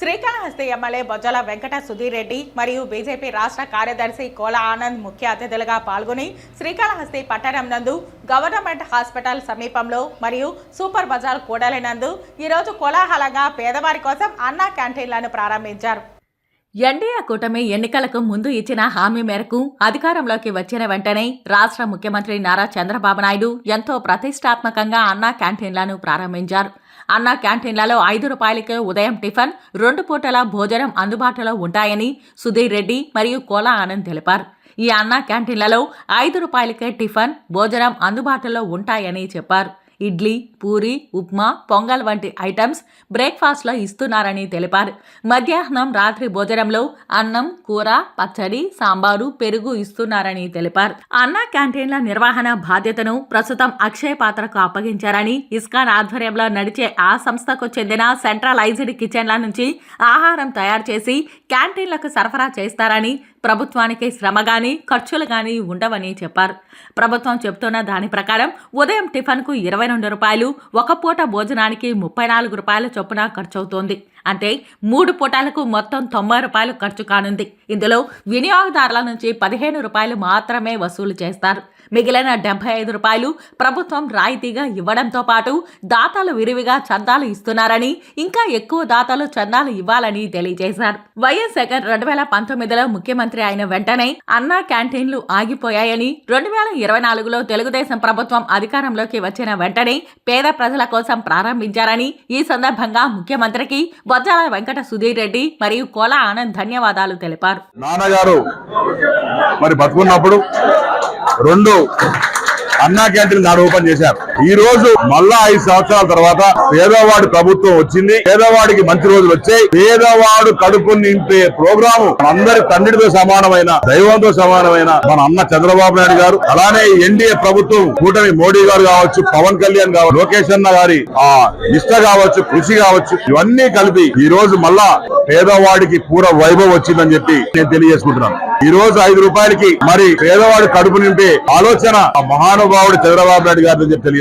Srikalahasti MLA Bojjala Venkata Sudheer Reddy మరియు BJP రాష్ట్ర కార్యదర్శి కోల ఆనంద్ ముఖ్య అతిథులుగా పాల్గొని శ్రీకాళహస్తి పట్టణం నందు గవర్నమెంట్ హాస్పిటల్ సమీపంలో మరియు సూపర్ బజార్ కూడలి నందు ఈరోజు కోలాహలంగా పేదవారి కోసం అన్నా క్యాంటీన్లను ప్రారంభించారు. ఎన్డీఏ కూటమి ఎన్నికలకు ముందు ఇచ్చిన హామీ మేరకు అధికారంలోకి వచ్చిన వెంటనే రాష్ట్ర ముఖ్యమంత్రి నారా చంద్రబాబు నాయుడు ఎంతో ప్రతిష్టాత్మకంగా అన్నా క్యాంటీన్లను ప్రారంభించారు. అన్న క్యాంటీన్లలో ఐదు రూపాయలకే ఉదయం టిఫిన్ రెండు పూటల భోజనం అందుబాటులో ఉంటాయని సుధీర్ రెడ్డి మరియు కోలా ఆనంద్ తెలిపారు. ఈ అన్న క్యాంటీన్లలో ఐదు రూపాయలకే టిఫిన్ భోజనం అందుబాటులో ఉంటాయని చెప్పారు. ఇడ్లీ పూరి ఉప్మా పొంగల్ వంటి ఐటమ్స్ బ్రేక్ఫాస్ట్లో ఇస్తున్నారని తెలిపారు. మధ్యాహ్నం రాత్రి భోజనంలో అన్నం కూర పచ్చడి సాంబారు పెరుగు ఇస్తున్నారని తెలిపారు. అన్న క్యాంటీన్ల నిర్వహణ బాధ్యతను ప్రస్తుతం అక్షయ్ పాత్రకు అప్పగించారని ఇస్కాన్ ఆధ్వర్యంలో నడిచే ఆ సంస్థకు చెందిన సెంట్రలైజ్డ్ కిచెన్ల నుంచి ఆహారం తయారు చేసి క్యాంటీన్లకు సరఫరా చేస్తారని ప్రభుత్వానికి శ్రమ కానీ ఖర్చులు కానీ ఉండవని చెప్పారు. ప్రభుత్వం చెబుతున్న దాని ప్రకారం ఉదయం టిఫిన్కు ఇరవై రెండు రూపాయలు ఒక పూట భోజనానికి ముప్పై నాలుగు రూపాయల చొప్పున ఖర్చవుతోంది. అంటే మూడు పూటలకు మొత్తం తొంభై రూపాయలు ఖర్చు కానుంది. ఇందులో వినియోగదారుల నుంచి పదిహేను రూపాయలు మాత్రమే వసూలు చేస్తారు. మిగిలిన డెబ్బై ఐదు రూపాయలు ప్రభుత్వం రాయితీగా ఇవ్వడంతో పాటు దాతలు విరివిగా చందాలు ఇస్తున్నారని ఇంకా ఎక్కువ దాతలు చందాలు ఇవ్వాలని తెలియజేశారు. వైఎస్ జగన్ రెండు వేల పంతొమ్మిదిలో ముఖ్యమంత్రి అయిన వెంటనే అన్నా క్యాంటీన్లు ఆగిపోయాయని రెండు వేల ఇరవై నాలుగులో తెలుగుదేశం ప్రభుత్వం అధికారంలోకి వచ్చిన వెంటనే పేద ప్రజల కోసం ప్రారంభించారని ఈ సందర్భంగా ముఖ్యమంత్రికి బొజ్జల వెంకట సుధీర్ రెడ్డి మరియు కోల ఆనంద్ ధన్యవాదాలు తెలిపారు. నాన్నగారు మరి బతుకున్నప్పుడు రెండు అన్నా క్యాంటీన్ నాడు ఓపెన్ చేశారు. ఈ రోజు మళ్ళా ఐదు సంవత్సరాల తర్వాత పేదవాడి ప్రభుత్వం వచ్చింది. పేదవాడికి మంచి రోజులు వచ్చాయి. పేదవాడు కడుపు నింపే ప్రోగ్రాం అందరి తండ్రితో సమానమైన దైవంతో సమానమైన మన అన్న చంద్రబాబు నాయుడు గారు అలానే ఎన్డీఏ ప్రభుత్వం కూటమి మోడీ గారు కావచ్చు పవన్ కళ్యాణ్ కావచ్చు లోకేష్ అన్న గారి ఆ నిష్ట కావచ్చు కృషి కావచ్చు ఇవన్నీ కలిపి ఈ రోజు మళ్ళా పేదవాడికి పూర వైభవం వచ్చిందని చెప్పి నేను తెలియజేసుకుంటున్నాను. ఈ రోజు ఐదు రూపాయలకి మరి పేదవాడు కడుపు నింపే ఆలోచన మహానుభావుడు చంద్రబాబు నాయుడు గారిని చెప్పి